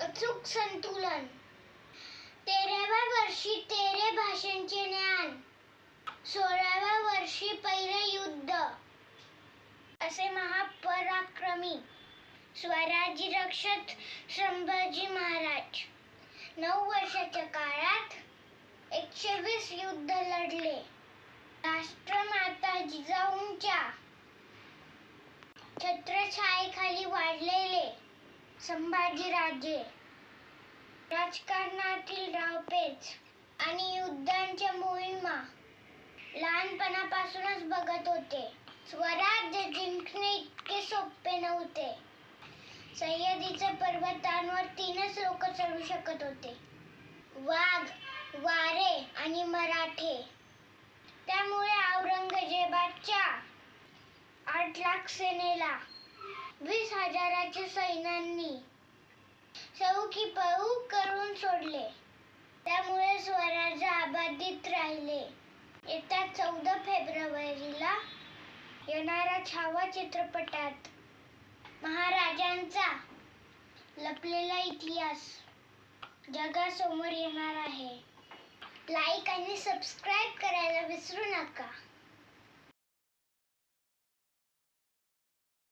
अचूक संतुलन. तेराव्या वर्षी तेरे भाषांचे ज्ञान. सोळाव्या वर्षी पहिले युद्ध. असे महापराक्रमी स्वराज्य रक्षक संभाजी महाराज. नऊ वर्षाच्या काळात एकशे वीस युद्ध लढले. राष्ट्रमाता जिजाऊंच्या छत्रछायेखाली वाढलेले संभाजीराजे राजकारणातील डावपेच आणि युद्धांच्या मोहिमा लहानपणापासूनच बघत होते. स्वराज्य जिंकणे इतके सोपे नव्हते. सह्याद्रीच्या पर्वतांवर तीनच लोक चढू शकत होते. वाघ वारे आणि मराठे. त्यामुळे औरंगजेबाच्या आठ लाख सेनेला वीस हजाराच्या सैन्यांनी सौ की पळू करून सोडले. त्यामुळे स्वराज्य अबाधित राहिले. येत्या चौदा फेब्रुवारीला येणारा छावा चित्रपटात महाराजांचा लपलेला इतिहास जगासमोर येणार आहे. लाईक आणि सबस्क्राईब करायला विसरू नका.